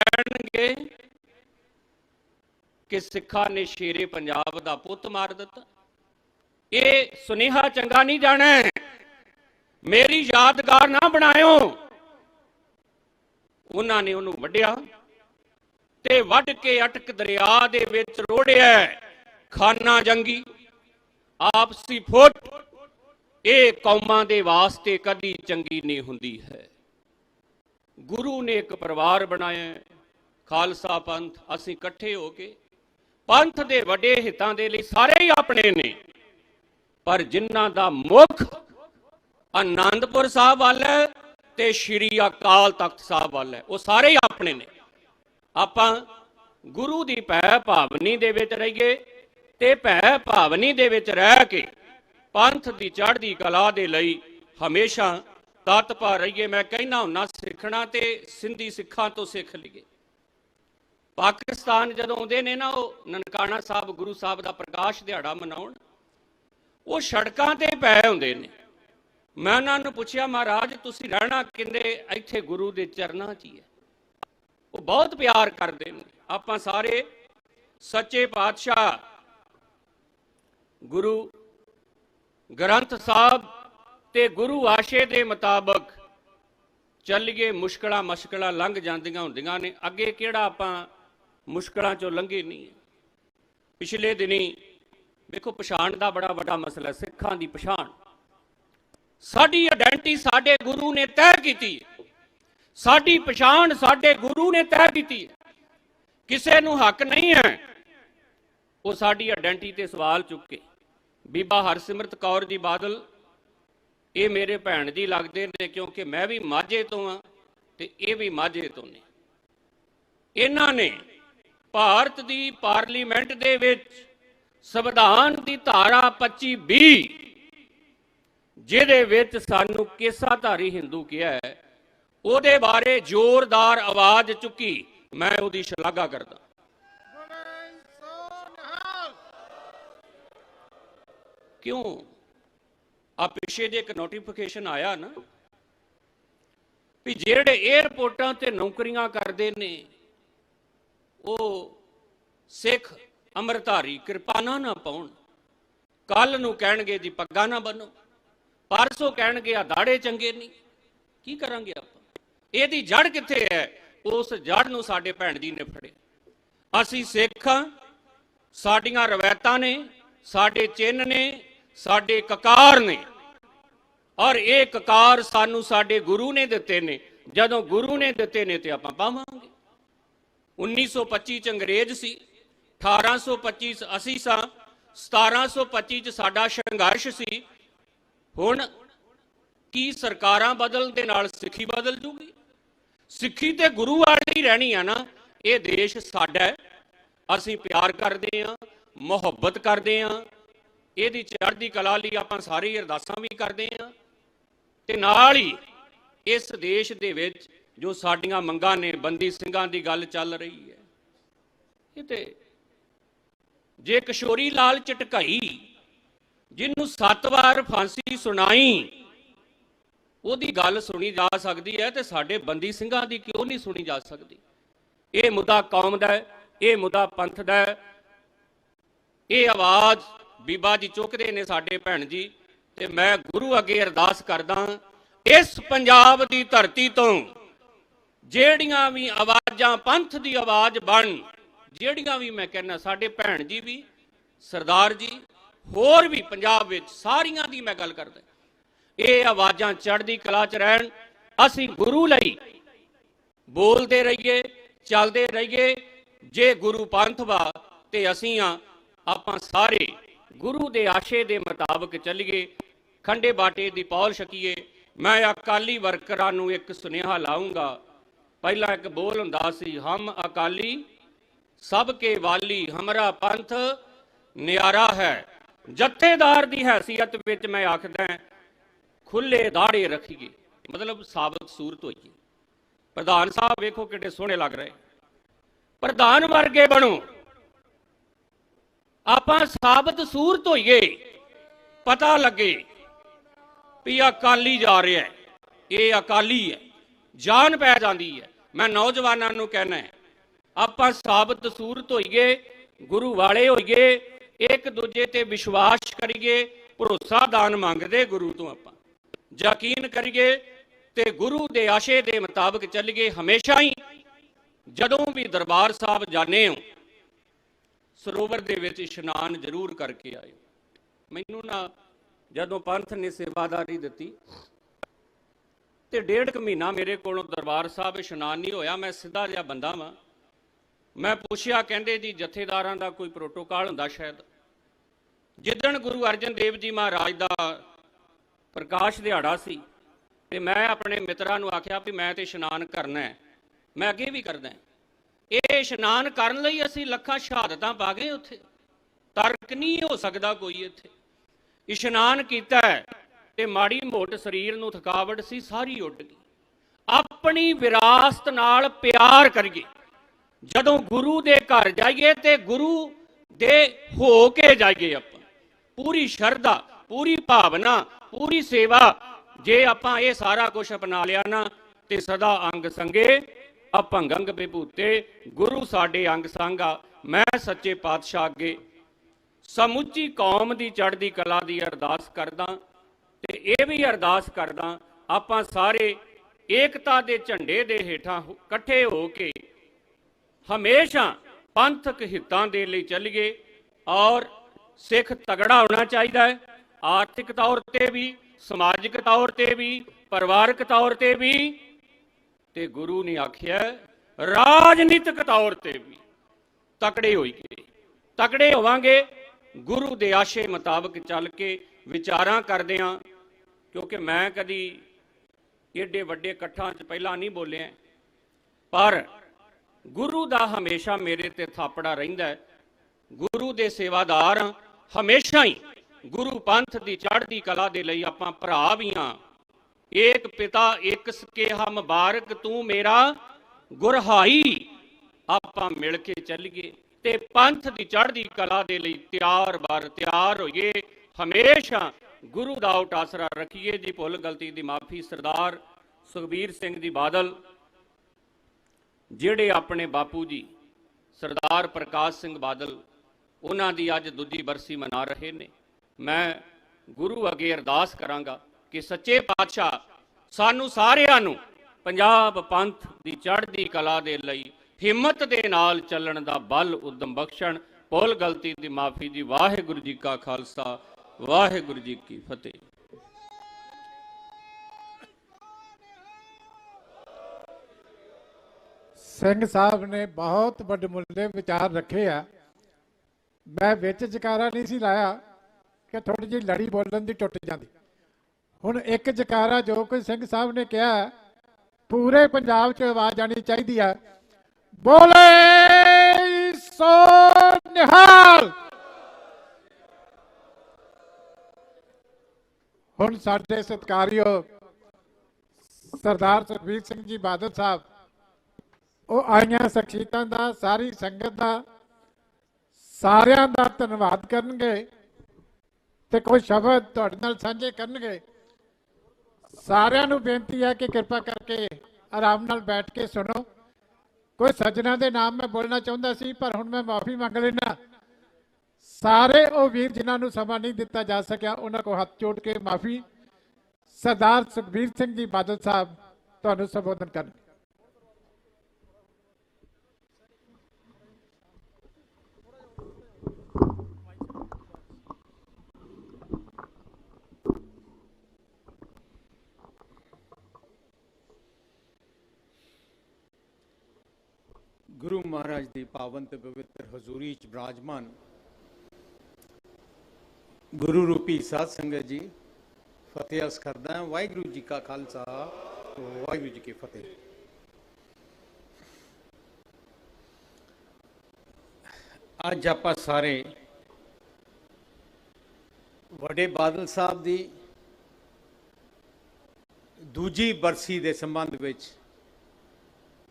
ਕਹਿਣਗੇ ਕਿ ਸਿੱਖਾਂ ਨੇ ਸ਼ੇਰੇ ਪੰਜਾਬ ਦਾ ਪੁੱਤ ਮਾਰ ਦਿੱਤਾ। ਇਹ ਸੁਨੇਹਾ ਚੰਗਾ ਨਹੀਂ ਜਾਣਾ ਮੇਰੀ ਯਾਦਗਾਰ ਨਾ ਬਣਾਇਓ। ਉਹਨਾਂ ਨੇ ਉਹਨੂੰ ਵੱਢਿਆ ਤੇ ਵੱਢ ਕੇ ਅਟਕ ਦਰਿਆ ਦੇ ਵਿੱਚ ਰੋੜਿਆ ਖਾਨਾ ਜੰਗੀ, ਆਪਸੀ ਫੁੱਟ। ਇਹ ਕੌਮਾਂ ਦੇ ਵਾਸਤੇ ਕਦੀ ਚੰਗੀ ਨਹੀਂ ਹੁੰਦੀ ਹੈ। ਗੁਰੂ ਨੇ ਇੱਕ ਪਰਿਵਾਰ ਬਣਾਇਆ ਖਾਲਸਾ ਪੰਥ, ਅਸੀਂ ਇਕੱਠੇ ਹੋ ਕੇ ਪੰਥ ਦੇ ਵੱਡੇ ਹਿੱਤਾਂ ਦੇ ਲਈ ਸਾਰੇ ਹੀ ਆਪਣੇ ਨੇ। ਪਰ ਜਿਨ੍ਹਾਂ ਦਾ ਮੁੱਖ ਆਨੰਦਪੁਰ ਸਾਹਿਬ ਵੱਲ ਹੈ ਤੇ ਸ਼੍ਰੀ ਅਕਾਲ ਤਖਤ ਸਾਹਿਬ ਵੱਲ ਹੈ, ਉਹ ਸਾਰੇ ਹੀ ਆਪਣੇ ਨੇ। ਆਪਾਂ ਗੁਰੂ ਦੀ ਭੈ ਭਾਵਨੀ ਦੇ ਵਿੱਚ ਰਹੀਏ ਤੇ ਭੈ ਭਾਵਨੀ ਦੇ ਵਿੱਚ ਰਹਿ ਕੇ ਪੰਥ ਦੀ ਚੜ੍ਹਦੀ ਕਲਾ ਦੇ ਲਈ ਹਮੇਸ਼ਾ ਤਤਪਰ ਰਹੀਏ, ਮੈਂ ਕਹਿਣਾ ਹੁੰਨਾ ਸਿੱਖਣਾ ਤੇ ਸਿੰਧੀ ਸਿੱਖਾਂ ਤੋਂ ਸਿੱਖ ਲਈਏ। ਪਾਕਿਸਤਾਨ ਜਦੋਂ ਆਉਂਦੇ ਨੇ ਨਾ ਉਹ ਨਨਕਾਣਾ ਸਾਹਿਬ, ਗੁਰੂ ਸਾਹਿਬ ਦਾ ਪ੍ਰਕਾਸ਼ ਦਿਹਾੜਾ ਮਨਾਉਣ, ਉਹ ਸੜਕਾਂ ਤੇ ਪਏ ਹੁੰਦੇ ਨੇ। ਮੈਂ ਉਹਨਾਂ ਨੂੰ ਪੁੱਛਿਆ, ਮਹਾਰਾਜ, ਤੁਸੀਂ ਰਹਿਣਾ ਕਿੰਦੇ? ਇੱਥੇ ਗੁਰੂ ਦੇ ਚਰਨਾਂ 'ਚ ਹੀ ਹੈ। ਉਹ ਬਹੁਤ ਪਿਆਰ ਕਰਦੇ ਨੇ। ਆਪਾਂ ਸਾਰੇ ਸੱਚੇ ਪਾਤਸ਼ਾਹ ਗੁਰੂ ਗ੍ਰੰਥ ਸਾਹਿਬ ਤੇ ਗੁਰੂ ਆਸ਼ੇ ਦੇ ਮੁਤਾਬਕ ਚੱਲੀਏ ਮੁਸ਼ਕਲਾਂ ਮਸ਼ਕਲਾਂ ਲੰਘ ਜਾਂਦੀਆਂ ਹੁੰਦੀਆਂ ਨੇ। ਅੱਗੇ ਕਿਹੜਾ ਆਪਾਂ ਮੁਸ਼ਕਲਾਂ ਚੋਂ ਲੰਘੇ ਨਹੀਂ ਪਿਛਲੇ ਦਿਨੀ ਵੇਖੋ ਪਛਾਣ ਦਾ ਬੜਾ ਵੱਡਾ ਮਸਲਾ ਸਿੱਖਾਂ ਦੀ ਪਛਾਣ। ਸਾਡੀ ਆਇਡੈਂਟੀ ਸਾਡੇ ਗੁਰੂ ਨੇ ਤੈਅ ਕੀਤੀ ਸਾਡੀ ਪਛਾਣ ਸਾਡੇ ਗੁਰੂ ਨੇ ਤੈਅ ਕੀਤੀ ਕਿਸੇ ਨੂੰ ਹੱਕ ਨਹੀਂ ਹੈ ਉਹ ਸਾਡੀ ਆਇਡੈਂਟੀ ਤੇ ਸਵਾਲ ਚੁੱਕੇ। ਬੀਬਾ ਹਰਸਿਮਰਤ ਕੌਰ ਜੀ ਬਾਦਲ ਇਹ ਮੇਰੇ ਭੈਣ ਜੀ ਲੱਗਦੇ ਨੇ ਕਿਉਂਕਿ ਮੈਂ ਵੀ ਮਾਝੇ ਤੋਂ ਆ ਤੇ ਇਹ ਵੀ ਮਾਝੇ ਤੋਂ ਨੇ। ਇਹਨਾਂ ਨੇ ਭਾਰਤ ਦੀ ਪਾਰਲੀਮੈਂਟ ਦੇ ਵਿੱਚ ਸੰਵਿਧਾਨ ਦੀ ਧਾਰਾ 25 20 ਜਿਹਦੇ ਵਿੱਚ ਸਾਨੂੰ ਕੇਸਾਧਾਰੀ ਹਿੰਦੂ ਕਿਹਾ ਹੈ, ਉਹਦੇ ਬਾਰੇ ਜ਼ੋਰਦਾਰ ਆਵਾਜ਼ ਚੁੱਕੀ, ਮੈਂ ਉਹਦੀ ਸ਼ਲਾਘਾ ਕਰਦਾ। ਕਿਉਂ? ਆ ਪਿਛੇ ਜੇ ਇੱਕ ਨੋਟੀਫਿਕੇਸ਼ਨ ਆਇਆ ਨਾ ਵੀ ਜਿਹੜੇ 에ਅਰਪੋਰਟਾਂ ਤੇ ਨੌਕਰੀਆਂ ਕਰਦੇ ਨੇ, ਉਹ ਸਿੱਖ ਅੰਮ੍ਰਿਤਧਾਰੀ ਕਿਰਪਾਨਾਂ ਨਾ ਪਾਉਣ। ਕੱਲ ਨੂੰ ਕਹਿਣਗੇ ਜੀ ਪੱਗਾਂ ਨਾ ਬੰਨੋ ਪਰਸੋਂ ਕਹਿਣਗੇ ਆ ਦਾੜੇ ਚੰਗੇ ਨਹੀਂ। ਕੀ ਕਰਾਂਗੇ ਆਪਾਂ? ਇਹਦੀ ਜੜ ਕਿੱਥੇ ਹੈ? ਉਸ ਜੜ ਨੂੰ ਸਾਡੇ ਭੈਣ ਜੀ ਨੇ ਫੜਿਆ। ਅਸੀਂ ਸਿੱਖ ਹਾਂ, ਸਾਡੀਆਂ ਰਵਾਇਤਾਂ ਨੇ, ਸਾਡੇ ਚਿੰਨ੍ਹ ਨੇ ਸਾਡੇ ਕਕਾਰ ਨੇ। ਔਰ ਇਹ ਕਕਾਰ ਸਾਨੂੰ ਸਾਡੇ ਗੁਰੂ ਨੇ ਦਿੱਤੇ ਨੇ। ਜਦੋਂ ਗੁਰੂ ਨੇ ਦਿੱਤੇ ਨੇ ਤੇ ਆਪਾਂ ਪਾਵਾਂਗੇ। 1925 ਚ ਅੰਗਰੇਜ਼ ਸੀ 1825 ਚ ਅਸੀਂ ਸਾਂ 1725 ਚ ਸਾਡਾ ਸੰਘਰਸ਼ ਸੀ। ਹੁਣ ਕੀ ਸਰਕਾਰਾਂ ਬਦਲਣ ਦੇ ਨਾਲ ਸਿੱਖੀ ਬਦਲ ਜੂਗੀ? ਸਿੱਖੀ ਤੇ ਗੁਰੂ ਵਾਲੀ ਰਹਿਣੀ ਆ ਨਾ, ਇਹ ਦੇਸ਼ ਸਾਡਾ ਅਸੀਂ ਪਿਆਰ ਕਰਦੇ ਆ ਮੁਹੱਬਤ ਕਰਦੇ ਆ ਇਹਦੀ ਚੜ੍ਹਦੀ ਕਲਾ ਲਈ ਆਪਾਂ ਸਾਰੇ ਅਰਦਾਸਾਂ ਵੀ ਕਰਦੇ ਆ ਤੇ ਨਾਲ ਹੀ ਇਸ ਦੇਸ਼ ਦੇ ਵਿੱਚ ਜੋ ਸਾਡੀਆਂ ਮੰਗਾਂ ਨੇ, ਬੰਦੀ ਸਿੰਘਾਂ ਦੀ ਗੱਲ ਚੱਲ ਰਹੀ ਹੈ। ਇਹ ਤੇ ਜੇ ਕਿਸ਼ੋਰੀ ਲਾਲ ਚਟਕਾਈ, ਜਿਹਨੂੰ ਸੱਤ ਵਾਰ ਫਾਂਸੀ ਸੁਣਾਈ, ਉਹਦੀ ਗੱਲ ਸੁਣੀ ਜਾ ਸਕਦੀ ਹੈ ਤੇ ਸਾਡੇ ਬੰਦੀ ਸਿੰਘਾਂ ਦੀ ਕਿਉਂ ਨਹੀਂ ਸੁਣੀ ਜਾ ਸਕਦੀ? ਇਹ ਮੁੱਦਾ ਕੌਮ ਦਾ ਹੈ, ਇਹ ਮੁੱਦਾ ਪੰਥ ਦਾ ਹੈ। ਇਹ ਆਵਾਜ਼ ਬੀਬਾ ਜੀ ਚੁੱਕਦੇ ਨੇ ਸਾਡੇ ਭੈਣ ਜੀ, ਤੇ ਮੈਂ ਗੁਰੂ ਅੱਗੇ ਅਰਦਾਸ ਕਰਦਾ ਇਸ ਪੰਜਾਬ ਦੀ ਧਰਤੀ ਤੋਂ ਜਿਹੜੀਆਂ ਵੀ ਆਵਾਜ਼ਾਂ, ਪੰਥ ਦੀ ਆਵਾਜ਼ ਬਣ, ਜਿਹੜੀਆਂ ਵੀ ਮੈਂ ਕਹਿੰਦਾ, ਸਾਡੇ ਭੈਣ ਜੀ ਵੀ, ਸਰਦਾਰ ਜੀ, ਹੋਰ ਵੀ ਪੰਜਾਬ ਵਿੱਚ ਸਾਰੀਆਂ ਦੀ ਮੈਂ ਗੱਲ ਕਰਦਾ ਇਹ ਆਵਾਜ਼ਾਂ ਚੜ੍ਹਦੀ ਕਲਾ ਚ ਰਹਿਣ, ਅਸੀਂ ਗੁਰੂ ਲਈ ਬੋਲਦੇ ਰਹੀਏ, ਚੱਲਦੇ ਰਹੀਏ, ਜੇ ਗੁਰੂ ਪੰਥ ਵਾ, ਤੇ ਅਸੀਂ ਆ, ਆਪਾਂ ਸਾਰੇ ਗੁਰੂ ਦੇ ਆਸ਼ੇ ਦੇ ਮੁਤਾਬਕ ਚੱਲੀਏ, ਖੰਡੇ ਬਾਟੇ ਦੀ ਪੌਲ ਛਕੀਏ। ਮੈਂ ਅਕਾਲੀ ਵਰਕਰਾਂ ਨੂੰ ਇੱਕ ਸੁਨੇਹਾ ਲਾਉਂਗਾ ਪਹਿਲਾਂ ਇੱਕ ਬੋਲ ਹੁੰਦਾ ਸੀ, ਹਮ ਅਕਾਲੀ, ਸਭ ਕੇ ਵਾਲੀ ਹਮਰਾ ਪੰਥ ਨਿਆਰਾ ਹੈ। ਜਥੇਦਾਰ ਦੀ ਹੈਸੀਅਤ ਵਿੱਚ ਮੈਂ ਆਖਦਾ ਖੁੱਲੇ ਦਾੜੇ ਰੱਖੀਏ। ਮਤਲਬ ਸਾਬਤ ਸੂਰਤ ਹੋਈਏ। ਪ੍ਰਧਾਨ ਸਾਹਿਬ ਵੇਖੋ ਕਿੱਡੇ ਸੋਹਣੇ ਲੱਗ ਰਹੇ। ਪ੍ਰਧਾਨ ਵਰਗੇ ਬਣੋ। ਆਪਾਂ ਸਾਬਤ ਸੂਰਤ ਹੋਈਏ ਪਤਾ ਲੱਗੇ ਵੀ ਅਕਾਲੀ ਜਾ ਰਿਹਾ ਹੈ। ਇਹ ਅਕਾਲੀ ਹੈ। ਜਾਨ ਪੈ ਜਾਂਦੀ ਹੈ। ਮੈਂ ਨੌਜਵਾਨਾਂ ਨੂੰ ਕਹਿਣਾ ਹੈ, ਆਪਾਂ ਸਾਬਤ ਸੂਰਤ ਹੋਈਏ ਗੁਰੂ ਵਾਲੇ ਹੋਈਏ ਇੱਕ ਦੂਜੇ ਤੇ ਵਿਸ਼ਵਾਸ ਕਰੀਏ, ਭਰੋਸਾ ਦਾਨ ਮੰਗਦੇ ਗੁਰੂ ਤੋਂ ਆਪਾਂ। ਯਕੀਨ ਕਰੀਏ ਤੇ ਗੁਰੂ ਦੇ ਆਸ਼ੇ ਦੇ ਮੁਤਾਬਕ ਚੱਲੀਏ, ਹਮੇਸ਼ਾ ਹੀ। ਜਦੋਂ ਵੀ ਦਰਬਾਰ ਸਾਹਿਬ ਜਾਣੇ ਹੋ ਸਰੋਵਰ ਦੇ ਵਿੱਚ ਇਸ਼ਨਾਨ ਜ਼ਰੂਰ ਕਰਕੇ ਆਇਓ ਮੈਨੂੰ ਨਾ ਜਦੋਂ ਪੰਥ ਨੇ ਸੇਵਾਦਾਰੀ ਦਿੱਤੀ ਤੇ ਡੇਢ ਕੁ ਮਹੀਨਾ ਮੇਰੇ ਕੋਲੋਂ ਦਰਬਾਰ ਸਾਹਿਬ ਇਸ਼ਨਾਨ ਨਹੀਂ ਹੋਇਆ, ਮੈਂ ਸਿੱਧਾ ਜਿਹਾ ਬੰਦਾ ਵਾਂ। ਮੈਂ ਪੁੱਛਿਆ, ਕਹਿੰਦੇ ਜੀ ਜਥੇਦਾਰਾਂ ਦਾ ਕੋਈ ਪ੍ਰੋਟੋਕਾਲ ਹੁੰਦਾ ਸ਼ਾਇਦ। ਜਿੱਦਣ ਗੁਰੂ ਅਰਜਨ ਦੇਵ ਜੀ ਮਹਾਰਾਜ ਦਾ ਪ੍ਰਕਾਸ਼ ਦਿਹਾੜਾ ਸੀ ਤੇ ਮੈਂ ਆਪਣੇ ਮਿੱਤਰਾਂ ਨੂੰ ਆਖਿਆ ਵੀ ਮੈਂ ਤੇ ਇਸ਼ਨਾਨ ਕਰਨਾ ਹੈ, ਮੈਂ ਅੱਗੇ ਵੀ ਕਰਦਾ ਇਹ ਇਸ਼ਨਾਨ ਕਰਨ ਲਈ ਅਸੀਂ ਲੱਖਾਂ ਸ਼ਹਾਦਤਾਂ ਪਾ ਗਏ ਉੱਥੇ। ਤਰਕ ਨਹੀਂ ਹੋ ਸਕਦਾ ਕੋਈ ਇੱਥੇ। ਇਸ਼ਨਾਨ ਕੀਤਾ ਤੇ ਮਾੜੀ ਮੋਟ ਸਰੀਰ ਨੂੰ ਥਕਾਵਟ ਸੀ, ਸਾਰੀ ਉੱਡ ਗਈ। ਆਪਣੀ ਵਿਰਾਸਤ ਨਾਲ ਪਿਆਰ ਕਰੀਏ। ਜਦੋਂ ਗੁਰੂ ਦੇ ਘਰ ਜਾਈਏ ਤੇ ਗੁਰੂ ਦੇ ਹੋ ਕੇ ਜਾਈਏ ਆਪਾਂ। ਪੂਰੀ ਸ਼ਰਧਾ, ਪੂਰੀ ਭਾਵਨਾ, ਪੂਰੀ ਸੇਵਾ, ਜੇ ਆਪਾਂ ਇਹ ਸਾਰਾ ਕੁਝ ਅਪਣਾ ਲਿਆ ਨਾ ਤੇ ਸਦਾ ਅੰਗ ਸੰਗੇ ਅਪੰਗੰਗ ਵਿਭੂਤੇ, ਗੁਰੂ ਸਾਡੇ ਅੰਗ ਸੰਗਾ ਮੈਂ ਸੱਚੇ ਪਾਤਸ਼ਾਹ ਅੱਗੇ। ਸਮੁੱਚੀ ਕੌਮ ਦੀ ਚੜ੍ਹਦੀ ਕਲਾ ਦੀ ਅਰਦਾਸ ਕਰਦਾ, ਤੇ ਇਹ ਵੀ ਅਰਦਾਸ ਕਰਦਾ, ਆਪਾਂ ਸਾਰੇ ਏਕਤਾ ਦੇ ਝੰਡੇ ਦੇ ਹੇਠਾਂ ਇਕੱਠੇ ਹੋ ਕੇ ਹਮੇਸ਼ਾ ਪੰਥਕ ਹਿੱਤਾਂ ਦੇ ਲਈ ਚੱਲੀਏ, ਔਰ ਸਿੱਖ ਤਗੜਾ ਹੋਣਾ ਚਾਹੀਦਾ ਹੈ। ਆਰਥਿਕ ਤੌਰ ਤੇ ਵੀ, ਸਮਾਜਿਕ ਤੌਰ ਤੇ ਵੀ, ਪਰਿਵਾਰਕ ਤੌਰ ਤੇ ਵੀ ਤੇ ਗੁਰੂ ਨੇ ਆਖਿਆ ਰਾਜਨੀਤਿਕ ਤੌਰ ਤੇ ਵੀ ਤਕੜੇ ਹੋਈਏ। ਤਕੜੇ ਹੋਵਾਂਗੇ ਗੁਰੂ ਦੇ ਆਸ਼ੇ ਮੁਤਾਬਕ ਚੱਲ ਕੇ ਵਿਚਾਰਾਂ ਕਰਦੇ ਹਾਂ ਕਿਉਂਕਿ ਮੈਂ ਕਦੀ ਏਡੇ ਵੱਡੇ ਇਕੱਠਾਂ 'ਚ ਪਹਿਲਾਂ ਨਹੀਂ ਬੋਲਿਆ। ਪਰ ਗੁਰੂ ਦਾ ਹਮੇਸ਼ਾ ਮੇਰੇ ਤੇ ਥਾਪੜਾ ਰਹਿੰਦਾ ਗੁਰੂ ਦੇ ਸੇਵਾਦਾਰ ਹਾਂ, ਹਮੇਸ਼ਾ ਹੀ ਗੁਰੂ ਪੰਥ ਦੀ ਚੜ੍ਹਦੀ ਕਲਾ ਦੇ ਲਈ ਆਪਾਂ ਭਰਾ ਵੀ ਹਾਂ ਏਕ ਪਿਤਾ ਇੱਕ ਸਕੇ ਮੁਬਾਰਕ ਤੂੰ ਮੇਰਾ ਗੁਰਹਾਈ। ਆਪਾਂ ਮਿਲ ਕੇ ਚੱਲੀਏ ਤੇ ਪੰਥ ਦੀ ਚੜ੍ਹਦੀ ਕਲਾ ਦੇ ਲਈ ਤਿਆਰ ਬਾਰ ਤਿਆਰ ਹੋਈਏ। ਹਮੇਸ਼ਾ ਗੁਰੂ ਦਾ ਉਟਾਸਰਾ ਰੱਖੀਏ। ਜੀ ਭੁੱਲ ਗਲਤੀ ਦੀ ਮਾਫੀ ਸਰਦਾਰ ਸੁਖਬੀਰ ਸਿੰਘ ਜੀ ਬਾਦਲ। ਜਿਹੜੇ ਆਪਣੇ ਬਾਪੂ ਜੀ ਸਰਦਾਰ ਪ੍ਰਕਾਸ਼ ਸਿੰਘ ਬਾਦਲ, ਉਹਨਾਂ ਦੀ ਅੱਜ ਦੂਜੀ ਬਰਸੀ ਮਨਾ ਰਹੇ ਨੇ। ਮੈਂ ਗੁਰੂ ਅੱਗੇ ਅਰਦਾਸ ਕਰਾਂਗਾ ਕਿ ਸੱਚੇ ਪਾਤਸ਼ਾਹ ਸਾਨੂੰ ਸਾਰਿਆਂ ਨੂੰ ਪੰਜਾਬ ਪੰਥ ਦੀ ਚੜ੍ਹਦੀ ਕਲਾ ਦੇ ਲਈ ਹਿੰਮਤ ਦੇ ਨਾਲ ਚੱਲਣ ਦਾ ਬਲ ਉਦਮ ਬਖਸ਼ਣ, ਭੁੱਲ ਗਲਤੀ ਦੀ ਮਾਫੀ ਦੀ ਵਾਹਿਗੁਰੂ ਜੀ ਕਾ ਖਾਲਸਾ, ਵਾਹਿਗੁਰੂ ਜੀ ਕੀ ਫਤਿਹ। ਸਿੰਘ ਸਾਹਿਬ ਨੇ ਬਹੁਤ ਵੱਡਮੁੱਲੇ ਵਿਚਾਰ ਰੱਖੇ ਆ। ਮੈਂ ਵਿੱਚ ਜਕਾਰਾ ਨਹੀਂ ਸੀ ਲਾਇਆ ਕਿ ਥੋੜੀ ਜਿਹੀ ਲੜੀ ਬੋਲਣ ਦੀ ਟੁੱਟ ਜਾਂਦੀ। ਹੁਣ ਇੱਕ ਜਕਾਰਾ ਜੋ ਕੋਈ ਸਿੰਘ ਸਾਹਿਬ ਨੇ ਕਿਹਾ, ਪੂਰੇ ਪੰਜਾਬ 'ਚ ਆਵਾਜ਼ ਆਣੀ ਚਾਹੀਦੀ ਆ। ਬੋਲੇ ਸੋ ਨਿਹਾਲ। ਹੁਣ ਸਾਡੇ ਸਤਿਕਾਰਯੋਗ ਸਰਦਾਰ ਸੁਖਬੀਰ ਸਿੰਘ ਜੀ ਬਾਦਲ ਸਾਹਿਬ, ਉਹ ਆਈਆਂ ਸ਼ਖਸੀਅਤਾਂ ਦਾ, ਸਾਰੀ ਸੰਗਤ ਦਾ, ਸਾਰਿਆਂ ਦਾ ਧੰਨਵਾਦ ਕਰਨਗੇ ਤੇ ਕੋਈ ਸ਼ਬਦ ਤੁਹਾਡੇ ਨਾਲ ਸਾਂਝੇ ਕਰਨਗੇ। ਸਾਰਿਆਂ ਨੂੰ ਬੇਨਤੀ ਹੈ ਕਿ ਕਿਰਪਾ ਕਰਕੇ ਆਰਾਮ ਨਾਲ ਬੈਠ ਕੇ ਸੁਣੋ। ਕੋਈ ਸੱਜਣਾ ਦੇ ਨਾਮ ਮੈਂ ਬੋਲਣਾ ਚਾਹੁੰਦਾ ਸੀ, ਪਰ ਹੁਣ ਮੈਂ ਮਾਫੀ ਮੰਗ ਲੈਣਾ ਸਾਰੇ ਉਹ ਵੀਰ ਜਿਨ੍ਹਾਂ ਨੂੰ ਸਮਾਂ ਨਹੀਂ ਦਿੱਤਾ ਜਾ ਸਕਿਆ, ਉਹਨਾਂ ਕੋ ਹੱਥ ਜੋੜ ਕੇ ਮਾਫੀ। ਸਰਦਾਰ ਸੁਖਬੀਰ ਸਿੰਘ ਜੀ ਬਾਦਲ ਸਾਹਿਬ, ਤੁਹਾਨੂੰ ਸੰਬੋਧਨ ਕਰਨਗੇ। ਗੁਰੂ ਮਹਾਰਾਜ ਦੀ ਪਾਵਨ ਤੇ ਪਵਿੱਤਰ ਹਜ਼ੂਰੀ ਚ ਬਰਾਜਮਾਨ ਗੁਰੂ ਰੂਪੀ ਸਾਧ ਸੰਗਤ ਜੀ, ਫਤਿਹ ਅਸ ਕਰਦਾ ਹਾਂ। ਵਾਹਿਗੁਰੂ ਜੀ ਕਾ ਖਾਲਸਾ ਵਾਹਿਗੁਰੂ ਜੀ ਕੀ ਫਤਿਹ। ਅੱਜ ਆਪਾਂ ਸਾਰੇ ਵੱਡੇ ਬਾਦਲ ਸਾਹਿਬ ਦੀ ਦੂਜੀ ਬਰਸੀ ਦੇ ਸੰਬੰਧ ਵਿੱਚ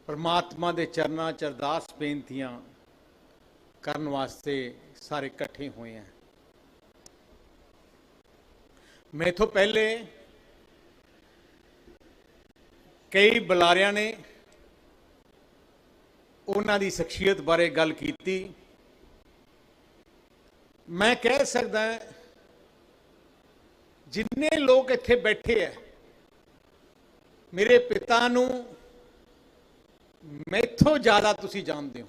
ਪਰਮਾਤਮਾ ਦੇ ਚਰਨਾਂ 'ਚ ਅਰਦਾਸ ਬੇਨਤੀਆਂ ਕਰਨ ਵਾਸਤੇ ਸਾਰੇ ਇਕੱਠੇ ਹੋਏ ਆ। ਮੈਥੋਂ ਪਹਿਲੇ ਕਈ ਬੁਲਾਰਿਆਂ ਨੇ ਉਹਨਾਂ ਦੀ ਸ਼ਖਸੀਅਤ ਬਾਰੇ ਗੱਲ ਕੀਤੀ। ਮੈਂ ਕਹਿ ਸਕਦਾ ਜਿੰਨੇ ਲੋਕ ਇੱਥੇ ਬੈਠੇ ਐ ਮੇਰੇ ਪਿਤਾ ਨੂੰ ਮੈਥੋਂ ਜ਼ਿਆਦਾ ਤੁਸੀਂ ਜਾਣਦੇ ਹੋ।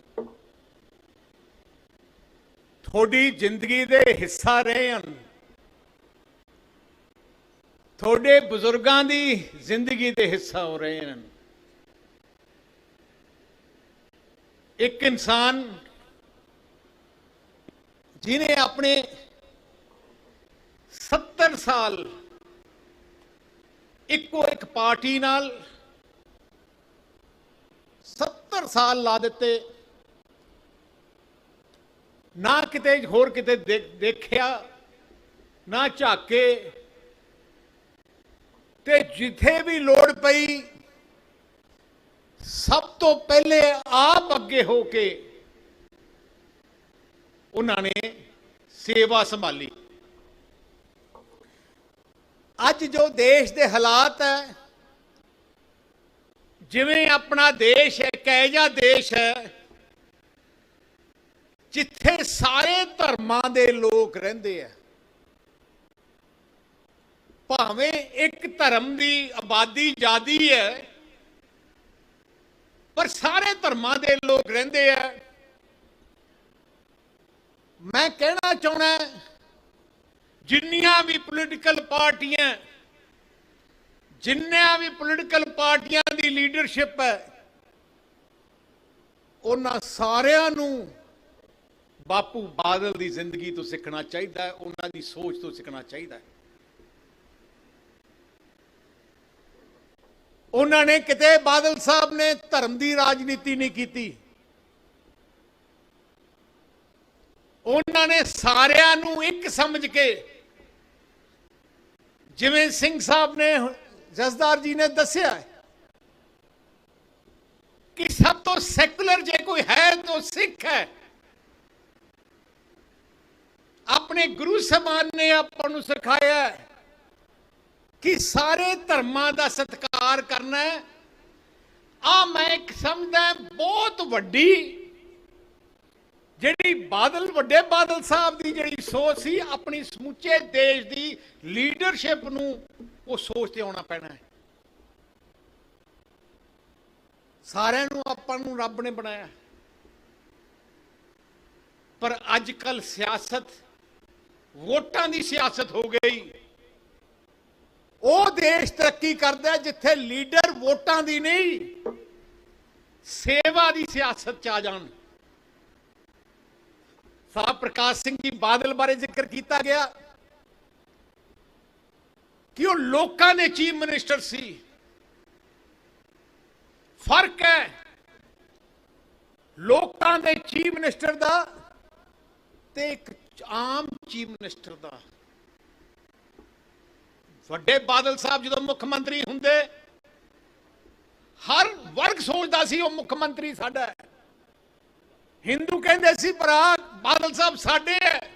ਤੁਹਾਡੀ ਜ਼ਿੰਦਗੀ ਦੇ ਹਿੱਸਾ ਰਹੇ ਹਨ। ਤੁਹਾਡੇ ਬਜ਼ੁਰਗਾਂ ਦੀ ਜ਼ਿੰਦਗੀ ਦੇ ਹਿੱਸਾ ਹੋ ਰਹੇ ਹਨ। ਇੱਕ ਇਨਸਾਨ ਜਿਨੇ ਆਪਣੇ 70 ਸਾਲ ਇੱਕੋ ਇੱਕ ਪਾਰਟੀ ਨਾਲ 70 ਸਾਲ ਲਾ ਦਿੱਤੇ। ਨਾ ਕਿਤੇ ਹੋਰ ਕਿਤੇ ਦੇਖਿਆ, ਨਾ ਝਾਕੇ। ਤੇ ਜਿੱਥੇ ਵੀ ਲੋੜ ਪਈ, ਸਭ ਤੋਂ ਪਹਿਲੇ ਆਪ ਅੱਗੇ ਹੋ ਕੇ ਉਹਨਾਂ ਨੇ ਸੇਵਾ ਸੰਭਾਲੀ। ਅੱਜ ਜੋ ਦੇਸ਼ ਦੇ ਹਾਲਾਤ ਹੈ ਜਿਵੇਂ ਆਪਣਾ ਦੇਸ਼ ਇੱਕ ਇਹੋ ਜਿਹਾ ਦੇਸ਼ ਹੈ, ਜਿੱਥੇ ਸਾਰੇ ਧਰਮਾਂ ਦੇ ਲੋਕ ਰਹਿੰਦੇ ਆ। ਭਾਵੇਂ ਇੱਕ ਧਰਮ ਦੀ ਆਬਾਦੀ ਜ਼ਿਆਦੀ ਹੈ, ਪਰ ਸਾਰੇ ਧਰਮਾਂ ਦੇ ਲੋਕ ਰਹਿੰਦੇ ਆ। ਮੈਂ ਕਹਿਣਾ ਚਾਹਣਾ ਜਿੰਨੀਆਂ ਵੀ ਪੋਲੀਟੀਕਲ ਪਾਰਟੀਆਂ, ਜਿੰਨੀਆਂ ਵੀ ਪੋਲੀਟੀਕਲ ਪਾਰਟੀਆਂ ਦੀ ਲੀਡਰਸ਼ਿਪ ਹੈ। ਉਹਨਾਂ ਸਾਰਿਆਂ ਨੂੰ ਬਾਪੂ ਬਾਦਲ ਦੀ ਜ਼ਿੰਦਗੀ ਤੋਂ ਸਿੱਖਣਾ ਚਾਹੀਦਾ ਹੈ, ਉਹਨਾਂ ਦੀ ਸੋਚ ਤੋਂ ਸਿੱਖਣਾ ਚਾਹੀਦਾ ਹੈ। ਉਹਨਾਂ ਨੇ ਕਿਤੇ ਬਾਦਲ ਸਾਹਿਬ ਨੇ ਧਰਮ ਦੀ ਰਾਜਨੀਤੀ ਨਹੀਂ ਕੀਤੀ। ਉਹਨਾਂ ਨੇ ਸਾਰਿਆਂ ਨੂੰ ਇੱਕ ਸਮਝ ਕੇ ਜਿਵੇਂ ਸਿੰਘ ਸਾਹਿਬ ਨੇ ਜਸਦਾਰ ਜੀ ਨੇ ਦੱਸਿਆ ਕਿ ਸਭ ਤੋਂ ਸੈਕੂਲਰ ਜੇ ਕੋਈ ਹੈ ਤਾਂ ਸਿੱਖ ਹੈ ਆਪਣੇ ਗੁਰੂ ਸਮਾਨ ਨੇ ਆਪਾਂ ਨੂੰ ਸਿਖਾਇਆ ਕਿ ਸਾਰੇ ਧਰਮਾਂ ਦਾ ਸਤਿਕਾਰ ਕਰਨਾ ਹੈ ਆ ਮੈਂ ਇੱਕ ਸਮਝਦਾ ਬਹੁਤ ਵੱਡੀ ਜਿਹੜੀ ਬਾਦਲ ਵੱਡੇ ਬਾਦਲ ਸਾਹਿਬ ਦੀ ਜਿਹੜੀ ਸੋਚ ਸੀ ਆਪਣੀ ਸਮੁੱਚੇ ਦੇਸ਼ ਦੀ ਲੀਡਰਸ਼ਿਪ ਨੂੰ ਉਹ ਸੋਚ ਤੇ ਆਉਣਾ ਪੈਣਾ ਹੈ ਸਾਰਿਆਂ ਨੂੰ ਆਪਾਂ ਨੂੰ ਰੱਬ ਨੇ ਬਣਾਇਆ। ਪਰ ਅੱਜ ਕੱਲ ਸਿਆਸਤ ਵੋਟਾਂ ਦੀ ਸਿਆਸਤ ਹੋ ਗਈ। ਉਹ ਦੇਸ਼ ਤਰੱਕੀ ਕਰਦਾ ਜਿੱਥੇ ਲੀਡਰ ਵੋਟਾਂ ਦੀ ਨਹੀਂ, ਸੇਵਾ ਦੀ ਸਿਆਸਤ ਚ ਆ ਜਾਣ। ਸਾਹਿਬ ਪ੍ਰਕਾਸ਼ ਸਿੰਘ ਜੀ ਬਾਦਲ ਬਾਰੇ ਜ਼ਿਕਰ ਕੀਤਾ ਗਿਆ ਕਿ ਉਹ ਲੋਕਾਂ ਦੇ ਚੀਫ ਮਿਨਿਸਟਰ ਸੀ। ਫ਼ਰਕ ਹੈ। ਲੋਕਾਂ ਦੇ ਚੀਫ ਮਿਨਿਸਟਰ ਦਾ ਤੇ ਇੱਕ ਆਮ ਚੀਫ ਮਿਨਿਸਟਰ ਦਾ। ਵੱਡੇ ਬਾਦਲ ਸਾਹਿਬ ਜਦੋਂ ਮੁੱਖ ਮੰਤਰੀ ਹੁੰਦੇ, ਹਰ ਵਰਗ ਸੋਚਦਾ ਸੀ ਉਹ ਮੁੱਖ ਮੰਤਰੀ ਸਾਡਾ ਹੈ। ਹਿੰਦੂ ਕਹਿੰਦੇ ਸੀ ਭਰਾ ਬਾਦਲ ਸਾਹਿਬ ਸਾਡੇ ਹੈ।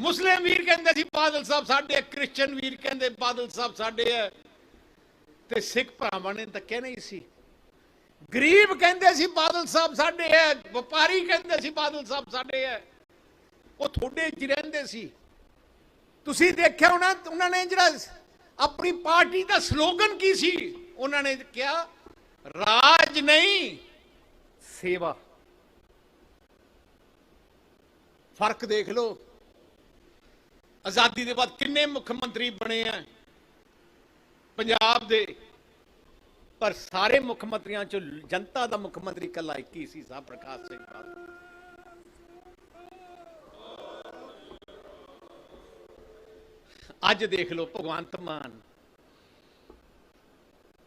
ਮੁਸਲਿਮ ਵੀਰ ਕਹਿੰਦੇ ਸੀ, ਬਾਦਲ ਸਾਹਿਬ ਸਾਡੇ ਹੈ। ਕ੍ਰਿਸਚੀਅਨ ਵੀਰ ਕਹਿੰਦੇ, ਬਾਦਲ ਸਾਹਿਬ ਸਾਡੇ ਹੈ। ਤੇ ਸਿੱਖ ਭਰਾਵਾਂ ਨੇ ਤਾਂ ਕਹਿਣਾ ਹੀ ਸੀ। ਗਰੀਬ ਕਹਿੰਦੇ ਸੀ ਬਾਦਲ ਸਾਹਿਬ ਸਾਡੇ ਹੈ, ਵਪਾਰੀ ਕਹਿੰਦੇ ਸੀ ਬਾਦਲ ਸਾਹਿਬ ਸਾਡੇ ਹੈ। ਉਹ ਤੁਹਾਡੇ ਚ ਰਹਿੰਦੇ ਸੀ। ਤੁਸੀਂ ਦੇਖਿਆ ਹੋਣਾ, ਉਹਨਾਂ ਨੇ ਜਿਹੜਾ ਆਪਣੀ ਪਾਰਟੀ ਦਾ ਸਲੋਗਨ ਕੀ ਸੀ? ਉਹਨਾਂ ਨੇ ਕਿਹਾ, ਰਾਜ ਨਹੀਂ, ਸੇਵਾ। ਫ਼ਰਕ ਦੇਖ ਲਓ। ਆਜ਼ਾਦੀ ਦੇ ਬਾਅਦ ਕਿੰਨੇ ਮੁੱਖ ਮੰਤਰੀ ਬਣੇ ਆ। ਪੰਜਾਬ ਦੇ ਪਰ ਸਾਰੇ ਮੁੱਖ ਮੰਤਰੀਆਂ ਚੋਂ ਜਨਤਾ ਦਾ ਮੁੱਖ ਮੰਤਰੀ ਕੱਲਾ ਇੱਕ ਹੀ ਸੀ ਸਾਹਿਬ ਪ੍ਰਕਾਸ਼ ਸਿੰਘ ਬਾਦਲ। ਅੱਜ ਦੇਖ ਲਓ ਭਗਵੰਤ ਮਾਨ,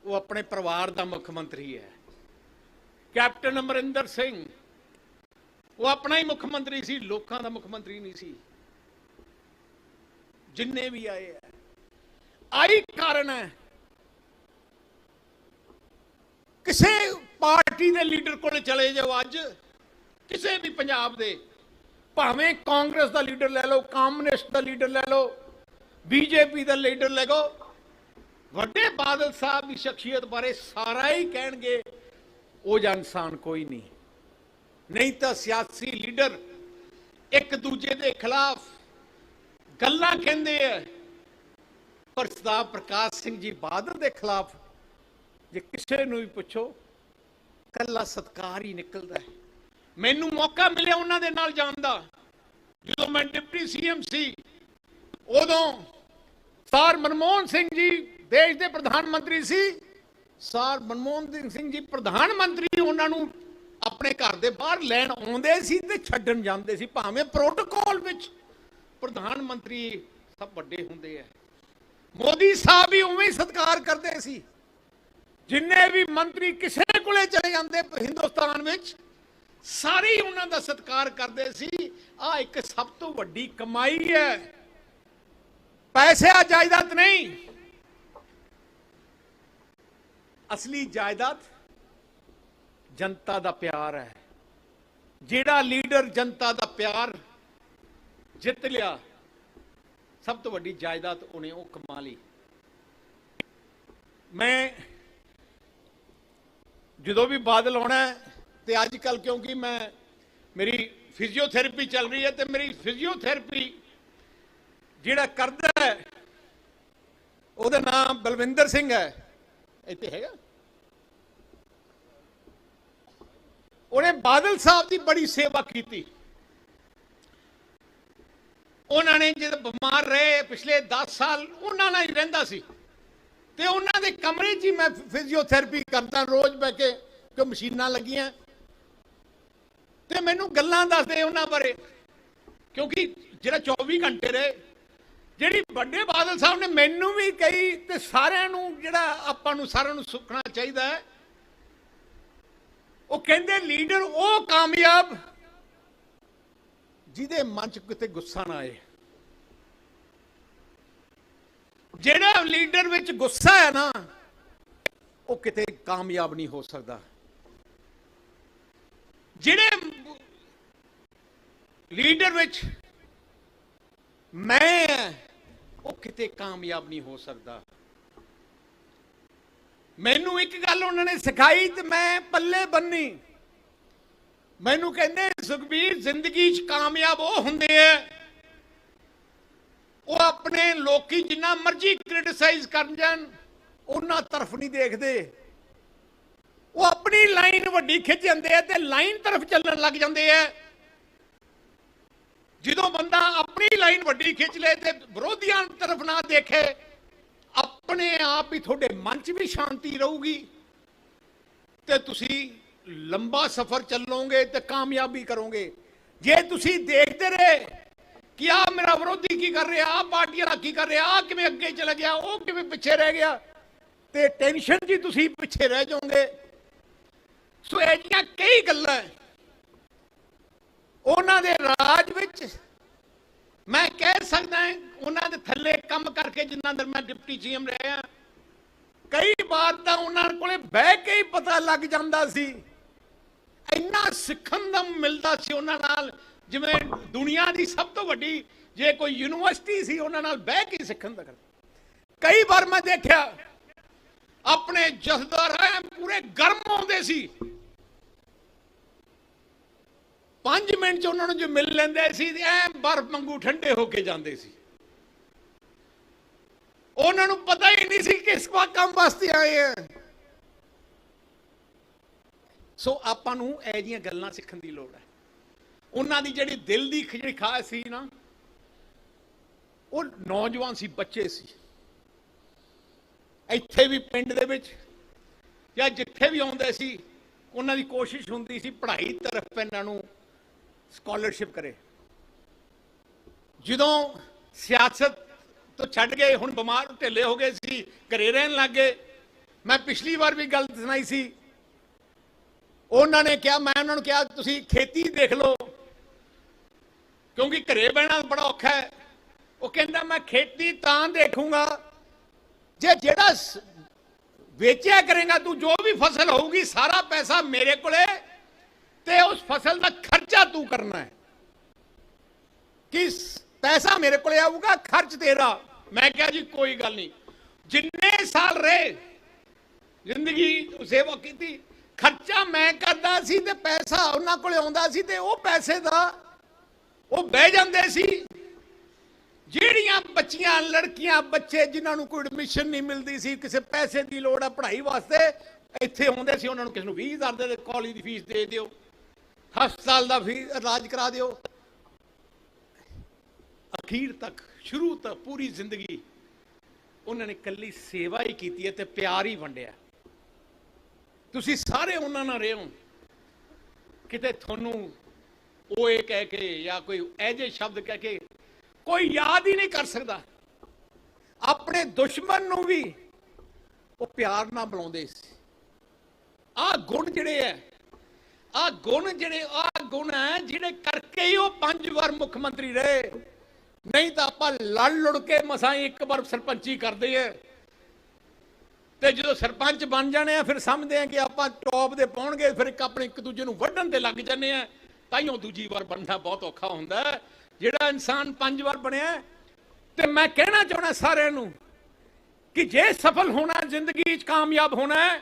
ਉਹ ਆਪਣੇ ਪਰਿਵਾਰ ਦਾ ਮੁੱਖ ਮੰਤਰੀ ਹੈ। ਕੈਪਟਨ ਅਮਰਿੰਦਰ ਸਿੰਘ, ਉਹ ਆਪਣਾ ਹੀ ਮੁੱਖ ਮੰਤਰੀ ਸੀ, ਲੋਕਾਂ ਦਾ ਮੁੱਖ ਮੰਤਰੀ ਨਹੀਂ ਸੀ। ਜਿੰਨੇ ਵੀ ਆਏ ਆ ਆਈ ਕਾਰਨ ਹੈ ਕਿਸੇ ਪਾਰਟੀ ਦੇ ਲੀਡਰ ਕੋਲ ਚਲੇ ਜਾਓ ਅੱਜ, ਕਿਸੇ ਵੀ ਪੰਜਾਬ ਦੇ, ਭਾਵੇਂ ਕਾਂਗਰਸ ਦਾ ਲੀਡਰ ਲੈ ਲਓ ਕਮਿਊਨਿਸਟ ਦਾ ਲੀਡਰ ਲੈ ਲਓ, ਬੀਜੇਪੀ ਦਾ ਲੀਡਰ ਲੈ ਲਓ, ਵੱਡੇ ਬਾਦਲ ਸਾਹਿਬ ਦੀ ਸ਼ਖਸੀਅਤ ਬਾਰੇ ਸਾਰਾ ਹੀ ਕਹਿਣਗੇ, ਉਹ ਜਿਹਾ ਇਨਸਾਨ ਕੋਈ ਨਹੀਂ। ਨਹੀਂ ਤਾਂ ਸਿਆਸੀ ਲੀਡਰ ਇੱਕ ਦੂਜੇ ਦੇ ਖਿਲਾਫ ਗੱਲਾਂ ਕਹਿੰਦੇ ਆ, ਪਰ ਸਰਦਾਰ ਪ੍ਰਕਾਸ਼ ਸਿੰਘ ਜੀ ਬਾਦਲ ਦੇ ਖਿਲਾਫ ਜੇ ਕਿਸੇ ਨੂੰ ਵੀ ਪੁੱਛੋ, ਕੱਲਾ ਸਤਕਾਰ ਹੀ ਨਿਕਲਦਾ ਹੈ। ਮੈਨੂੰ ਮੌਕਾ ਮਿਲਿਆ ਉਹਨਾਂ ਦੇ ਨਾਲ ਜਾਣ ਦਾ। ਜਦੋਂ ਮੈਂ ਡਿਪਟੀ ਸੀਐਮ ਸੀ, ਉਦੋਂ ਸਰ ਮਨਮੋਹਨ ਸਿੰਘ ਜੀ ਦੇਸ਼ ਦੇ ਪ੍ਰਧਾਨ ਮੰਤਰੀ ਸੀ। ਸਰ ਮਨਮੋਹਨ ਸਿੰਘ ਜੀ ਪ੍ਰਧਾਨ ਮੰਤਰੀ ਉਹਨਾਂ ਨੂੰ ਆਪਣੇ ਘਰ ਦੇ ਬਾਹਰ ਲੈਣ ਆਉਂਦੇ ਸੀ ਤੇ ਛੱਡਣ ਜਾਂਦੇ ਸੀ, ਭਾਵੇਂ ਪ੍ਰੋਟੋਕੋਲ ਵਿੱਚ। ਪ੍ਰਧਾਨ ਮੰਤਰੀ ਸਭ ਵੱਡੇ ਹੁੰਦੇ ਆ। ਮੋਦੀ ਸਾਹਿਬ ਵੀ ਉਵੇਂ ਹੀ ਸਤਿਕਾਰ ਕਰਦੇ ਸੀ। ਜਿੰਨੇ ਵੀ ਮੰਤਰੀ ਕਿਸੇ ਕੋਲੇ ਚਲੇ ਜਾਂਦੇ ਹਿੰਦੁਸਤਾਨ ਵਿੱਚ, ਸਾਰੇ ਉਹਨਾਂ ਦਾ ਸਤਿਕਾਰ ਕਰਦੇ ਸੀ, ਆ ਇੱਕ ਸਭ ਤੋਂ ਵੱਡੀ ਕਮਾਈ ਹੈ। ਪੈਸੇ ਆ ਜਾਇਦਾਦ ਨਹੀਂ। ਅਸਲੀ ਜਾਇਦਾਦ ਜਨਤਾ ਦਾ ਪਿਆਰ ਹੈ। ਜਿਹੜਾ ਲੀਡਰ ਜਨਤਾ ਦਾ ਪਿਆਰ ਜਿੱਤ ਲਿਆ, ਸਭ ਤੋਂ ਵੱਡੀ ਜਾਇਦਾਦ ਉਹਨੇ ਉਹ ਕਮਾ ਲਈ। ਮੈਂ ਜਦੋਂ ਵੀ ਬਾਦਲ ਆਉਣਾ ਹੈ, ਤੇ ਅੱਜ ਕੱਲ ਕਿਉਂਕਿ ਮੈਂ ਮੇਰੀ ਫਿਜ਼ੀਓਥੈਰੇਪੀ ਚੱਲ ਰਹੀ ਹੈ ਤੇ ਮੇਰੀ ਫਿਜ਼ੀਓਥੈਰੇਪੀ ਜਿਹੜਾ ਕਰਦਾ ਹੈ ਉਹਦਾ ਨਾਮ ਬਲਵਿੰਦਰ ਸਿੰਘ ਹੈ। ਇੱਥੇ ਹੈਗਾ। ਉਹਨੇ ਬਾਦਲ ਸਾਹਿਬ ਦੀ ਬੜੀ ਸੇਵਾ ਕੀਤੀ। ਉਹਨਾਂ ਨੇ ਜਦ ਬਿਮਾਰ ਰਹੇ ਪਿਛਲੇ 10 ਸਾਲ ਉਹਨਾਂ ਨਾਲ ਹੀ ਰਹਿੰਦਾ ਸੀ। ਤੇ ਉਹਨਾਂ ਦੇ ਕਮਰੇ 'ਚ ਹੀ ਮੈਂ ਫਿਜ਼ੀਓਥੈਰੇਪੀ ਕਰਦਾ, ਰੋਜ਼ ਬਹਿ ਕੇ ਕਿ ਮਸ਼ੀਨਾਂ ਲੱਗੀਆਂ। ਤੇ ਮੈਨੂੰ ਗੱਲਾਂ ਦੱਸਦੇ ਉਹਨਾਂ ਬਾਰੇ, ਕਿਉਂਕਿ ਜਿਹੜਾ 24 ਘੰਟੇ ਰਹੇ, ਜਿਹੜੀ ਵੱਡੇ ਬਾਦਲ ਸਾਹਿਬ ਨੇ ਮੈਨੂੰ ਵੀ ਕਹੀ ਤੇ ਸਾਰਿਆਂ ਨੂੰ ਜਿਹੜਾ ਆਪਾਂ ਨੂੰ ਸਾਰਿਆਂ ਨੂੰ ਸੁਖਣਾ ਚਾਹੀਦਾ ਹੈ, ਉਹ ਕਹਿੰਦੇ ਲੀਡਰ ਉਹ ਕਾਮਯਾਬ ਜਿਹਦੇ ਮਨ 'ਚ ਕਿਤੇ ਗੁੱਸਾ ਨਾ ਆਏ। ਜਿਹੜਾ ਲੀਡਰ ਵਿੱਚ ਗੁੱਸਾ ਹੈ ਨਾ ਉਹ ਕਿਤੇ ਕਾਮਯਾਬ ਨਹੀਂ ਹੋ ਸਕਦਾ। ਜਿਹੜੇ ਲੀਡਰ ਵਿੱਚ ਮੈਂ ਹੈ, ਉਹ ਕਿਤੇ ਕਾਮਯਾਬ ਨਹੀਂ ਹੋ ਸਕਦਾ। ਮੈਨੂੰ ਇੱਕ ਗੱਲ ਉਹਨਾਂ ਨੇ ਸਿਖਾਈ ਤੇ ਮੈਂ ਪੱਲੇ ਬੰਨੀ। ਮੈਨੂੰ ਕਹਿੰਦੇ ਸੁਖਬੀਰ ਜ਼ਿੰਦਗੀ 'ਚ ਕਾਮਯਾਬ ਉਹ ਹੁੰਦੇ ਆ ਉਹ ਆਪਣੇ ਲੋਕੀ ਜਿੰਨਾ ਮਰਜ਼ੀ ਕ੍ਰਿਟਿਸਾਈਜ਼ ਕਰਨ ਜਾਣ, ਉਹਨਾਂ ਤਰਫ ਨਹੀਂ ਦੇਖਦੇ। ਉਹ ਆਪਣੀ ਲਾਈਨ ਵੱਡੀ ਖਿੱਚ ਜਾਂਦੇ ਆ ਤੇ ਲਾਈਨ ਤਰਫ ਚੱਲਣ ਲੱਗ ਜਾਂਦੇ ਆ। ਜਦੋਂ ਬੰਦਾ ਆਪਣੀ ਲਾਈਨ ਵੱਡੀ ਖਿੱਚ ਲੇ ਤੇ ਵਿਰੋਧੀਆਂ ਤਰਫ ਨਾ ਦੇਖੇ, ਆਪਣੇ ਆਪ ਹੀ ਤੁਹਾਡੇ ਮਨ 'ਚ ਵੀ ਸ਼ਾਂਤੀ ਰਹੂਗੀ। ਤੇ ਤੁਸੀਂ ਲੰਬਾ ਸਫ਼ਰ ਚੱਲੋਗੇ ਤੇ ਕਾਮਯਾਬੀ ਕਰੋਗੇ। ਜੇ ਤੁਸੀਂ ਦੇਖਦੇ ਰਹੇ ਕਿ ਆ ਮੇਰਾ ਵਿਰੋਧੀ ਕੀ ਕਰ ਰਿਹਾ? ਆ ਪਾਰਟੀਆਂ ਦਾ ਕੀ ਕਰ ਰਿਹਾ? ਆ ਕਿਵੇਂ ਅੱਗੇ ਚਲਾ ਗਿਆ? ਉਹ ਕਿਵੇਂ ਪਿੱਛੇ ਰਹਿ ਗਿਆ? ਤੇ ਟੈਨਸ਼ਨ ਜੀ ਤੁਸੀਂ ਪਿੱਛੇ ਰਹਿ ਜਾਓਗੇ। ਸੋ ਇਹ ਕਈ ਗੱਲਾਂ ਉਹਨਾਂ ਦੇ ਰਾਜ ਵਿੱਚ ਮੈਂ ਕਹਿ ਸਕਦਾ ਉਹਨਾਂ ਦੇ ਥੱਲੇ ਕੰਮ ਕਰਕੇ ਜਿੰਨਾ ਦਰ ਮੈਂ ਡਿਪਟੀ ਸੀਐਮ ਰਿਹਾ ਕਈ ਵਾਰ ਤਾਂ ਉਹਨਾਂ ਕੋਲੇ ਬਹਿ ਕੇ ਹੀ ਪਤਾ ਲੱਗ ਜਾਂਦਾ ਸੀ। ਇੰਨਾ ਸਿੱਖਣ ਦਾ ਮਿਲਦਾ ਸੀ ਉਹਨਾਂ ਨਾਲ ਜਿਵੇਂ ਦੁਨੀਆ ਦੀ ਸਭ ਤੋਂ ਵੱਡੀ ਜੇ ਕੋਈ ਯੂਨੀਵਰਸਿਟੀ ਸੀ, ਉਹਨਾਂ ਨਾਲ ਬਹਿ ਕੇ ਸਿੱਖਣ ਦਾ ਕਰ ਕਈ ਵਾਰ ਮੈਂ ਦੇਖਿਆ, ਆਪਣੇ ਜਥੇਦਾਰ ਐ ਪੂਰੇ ਗਰਮ ਆਉਂਦੇ ਸੀ। 5 ਮਿੰਟ ਚ ਉਹਨਾਂ ਨੂੰ ਜੋ ਮਿਲ ਲੈਂਦੇ ਸੀ ਐ ਬਰਫ ਵਾਂਗੂ ਠੰਡੇ ਹੋ ਕੇ ਜਾਂਦੇ ਸੀ। ਉਹਨਾਂ ਨੂੰ ਪਤਾ ਹੀ ਨਹੀਂ ਸੀ ਕਿਸ ਵਾ ਕੰਮ ਵਾਸਤੇ ਆਏ ਆ। ਸੋ ਆਪਾਂ ਨੂੰ ਇਹ ਜੀਆਂ ਗੱਲਾਂ ਸਿੱਖਣ ਦੀ ਲੋੜ ਹੈ। ਉਹਨਾਂ ਦੀ ਜਿਹੜੀ ਦਿਲ ਦੀ ਖ- ਜਿਹੜੀ ਖਾਸ ਸੀ ਨਾ, ਉਹ ਨੌਜਵਾਨ ਸੀ, ਬੱਚੇ ਸੀ। ਇੱਥੇ ਵੀ ਪਿੰਡ ਦੇ ਵਿੱਚ ਜਾਂ ਜਿੱਥੇ ਵੀ ਆਉਂਦੇ ਸੀ, ਉਹਨਾਂ ਦੀ ਕੋਸ਼ਿਸ਼ ਹੁੰਦੀ ਸੀ ਪੜ੍ਹਾਈ ਤਰਫ ਇਹਨਾਂ ਨੂੰ ਸਕਾਲਰਸ਼ਿਪ ਕਰੇ। ਜਦੋਂ ਸਿਆਸਤ ਤੋਂ ਛੱਡ ਗਏ ਹੁਣ ਬਿਮਾਰ ਢਿੱਲੇ ਹੋ ਗਏ ਸੀ, ਘਰੇ ਰਹਿਣ ਲੱਗ ਗਏ, ਮੈਂ ਪਿਛਲੀ ਵਾਰ ਵੀ ਗੱਲ ਸੁਣਾਈ ਸੀ। ਉਹਨਾਂ ਨੇ ਕਿਹਾ, ਮੈਂ ਉਹਨਾਂ ਨੂੰ ਕਿਹਾ, ਤੁਸੀਂ ਖੇਤੀ ਦੇਖ ਲਓ ਕਿਉਂਕਿ ਘਰੇ ਬਹਿਣਾ ਬੜਾ ਔਖਾ ਹੈ। ਉਹ ਕਹਿੰਦਾ, ਮੈਂ ਖੇਤੀ ਤਾਂ ਦੇਖੂੰਗਾ। ਜੇ ਜਿਹੜਾ ਵੇਚਿਆ ਕਰੇਗਾ, ਤੂੰ ਜੋ ਵੀ ਫਸਲ ਹੋਊਗੀ, ਸਾਰਾ ਪੈਸਾ ਮੇਰੇ ਕੋਲੇ ਤੇ ਉਸ ਫਸਲ ਦਾ ਖਰਚਾ ਤੂੰ ਕਰਨਾ ਹੈ। ਕਿਸ ਪੈਸਾ ਮੇਰੇ ਕੋਲੇ ਆਊਗਾ, ਖਰਚ ਤੇਰਾ। ਮੈਂ ਕਿਹਾ, ਜੀ, ਕੋਈ ਗੱਲ ਨਹੀਂ। ਜਿੰਨੇ ਸਾਲ ਰਹੇ, ਜ਼ਿੰਦਗੀ ਸੇਵਾ ਕੀਤੀ, ਖਰਚਾ ਮੈਂ ਕਰਦਾ ਸੀ ਤੇ ਪੈਸਾ ਉਹਨਾਂ ਕੋਲੇ ਆਉਂਦਾ ਸੀ ਤੇ ਉਹ ਪੈਸੇ ਦਾ ਉਹ ਬਹਿ ਜਾਂਦੇ ਸੀ। ਜਿਹੜੀਆਂ ਬੱਚੀਆਂ, ਲੜਕੀਆਂ, ਬੱਚੇ ਜਿਨ੍ਹਾਂ ਨੂੰ ਕੋਈ ਐਡਮਿਸ਼ਨ ਨਹੀਂ ਮਿਲਦੀ ਸੀ, ਕਿਸੇ ਪੈਸੇ ਦੀ ਲੋੜ ਆ ਪੜ੍ਹਾਈ ਵਾਸਤੇ, ਇੱਥੇ ਆਉਂਦੇ ਸੀ, ਉਹਨਾਂ ਨੂੰ ਕਿਸੇ ਨੂੰ 20000 ਦੇ ਕਾਲਜ ਦੀ ਫੀਸ ਦੇ ਦਿਓ। ਹਸਪਤਾਲ ਦਾ ਫੀਸ ਇਲਾਜ ਕਰਾ ਦਿਓ। ਅਖੀਰ ਤੱਕ, ਸ਼ੁਰੂ ਤੋਂ ਪੂਰੀ ਜ਼ਿੰਦਗੀ ਉਹਨਾਂ ਨੇ ਕੱਲੀ ਸੇਵਾ ਹੀ ਕੀਤੀ ਹੈ ਤੇ ਪਿਆਰ ਹੀ ਵੰਡਿਆ। ਤੁਸੀਂ ਸਾਰੇ ਉਹਨਾਂ ਨਾਲ ਰਹੇ ਹੋ। ਕਿਤੇ ਤੁਹਾਨੂੰ ਉਹ ਇਹ ਕਹਿ ਕੇ ਜਾਂ ਕੋਈ ਐਜੇ ਸ਼ਬਦ ਕਹਿ ਕੇ ਕੋਈ ਯਾਦ ਹੀ ਨਹੀਂ ਕਰ ਸਕਦਾ। ਆਪਣੇ ਦੁਸ਼ਮਣ ਨੂੰ ਵੀ ਉਹ ਪਿਆਰ ਨਾਲ ਬੁਲਾਉਂਦੇ ਸੀ। ਆਹ ਗੁਣ ਜਿਹੜੇ ਐ, ਆਹ ਗੁਣ ਜਿਹੜੇ, ਆਹ ਗੁਣ ਹੈ ਜਿਹੜੇ ਕਰਕੇ ਹੀ ਉਹ ਪੰਜ ਵਾਰ ਮੁੱਖ ਮੰਤਰੀ ਰਹੇ। ਨਹੀਂ ਤਾਂ ਆਪਾਂ ਲੜ ਲੁੜ ਕੇ ਮਸਾਂ ਇੱਕ ਵਾਰ ਸਰਪੰਚੀ ਕਰਦੇ ਆ ਤੇ ਜਦੋਂ ਸਰਪੰਚ ਬਣ ਜਾਣੇ ਆ, ਫਿਰ ਸਮਝਦੇ ਆ ਕਿ ਆਪਾਂ ਟੌਪ ਦੇ ਪਹੁੰਚਗੇ ਫਿਰ ਇੱਕ ਆਪਣੇ ਇੱਕ ਦੂਜੇ ਨੂੰ ਵੱਢਣ ਤੇ ਲੱਗ ਜਾਂਦੇ ਆ। ਤਾਈਓ ਦੂਜੀ ਵਾਰ ਬਣਨਾ ਬਹੁਤ ਔਖਾ ਹੁੰਦਾ ਜਿਹੜਾ ਇਨਸਾਨ ਪੰਜ ਵਾਰ ਬਣਿਆ ਤੇ ਮੈਂ ਕਹਿਣਾ ਚਾਹਣਾ ਸਾਰਿਆਂ ਨੂੰ ਕਿ ਜੇ ਸਫਲ ਹੋਣਾ, ਜ਼ਿੰਦਗੀ ਵਿੱਚ ਕਾਮਯਾਬ ਹੋਣਾ ਹੈ,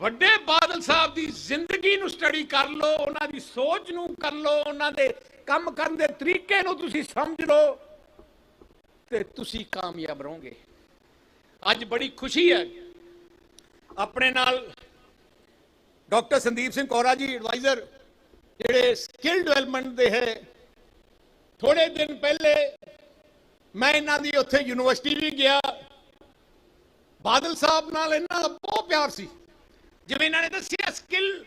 ਵੱਡੇ ਬਾਦਲ ਸਾਹਿਬ ਦੀ ਜ਼ਿੰਦਗੀ ਨੂੰ ਸਟੱਡੀ ਕਰ ਲਓ, ਉਹਨਾਂ ਦੀ ਸੋਚ ਨੂੰ ਕਰ ਲਓ, ਉਹਨਾਂ ਦੇ ਕੰਮ ਕਰਨ ਦੇ ਤਰੀਕੇ ਨੂੰ ਤੁਸੀਂ ਸਮਝ ਲਓ ਤੇ ਤੁਸੀਂ ਕਾਮਯਾਬ ਰਹੋਗੇ। ਅੱਜ ਬੜੀ ਖੁਸ਼ੀ ਹੈ। ਆਪਣੇ ਨਾਲ ਡਾਕਟਰ ਸੰਦੀਪ ਸਿੰਘ ਕੋਰਾ ਜੀ ਐਡਵਾਈਜ਼ਰ ਜਿਹੜੇ ਸਕਿੱਲ ਡਿਵੈਲਪਮੈਂਟ ਦੇ ਹੈ ਥੋੜੇ ਦਿਨ ਪਹਿਲੇ ਮੈਂ ਇਹਨਾਂ ਦੀ ਉੱਥੇ ਯੂਨੀਵਰਸਿਟੀ ਵੀ ਗਿਆ। ਬਾਦਲ ਸਾਹਿਬ ਨਾਲ ਇਹਨਾਂ ਦਾ ਬਹੁਤ ਪਿਆਰ ਸੀ। ਜਿਵੇਂ ਇਹਨਾਂ ਨੇ ਦੱਸਿਆ ਸਕਿੱਲ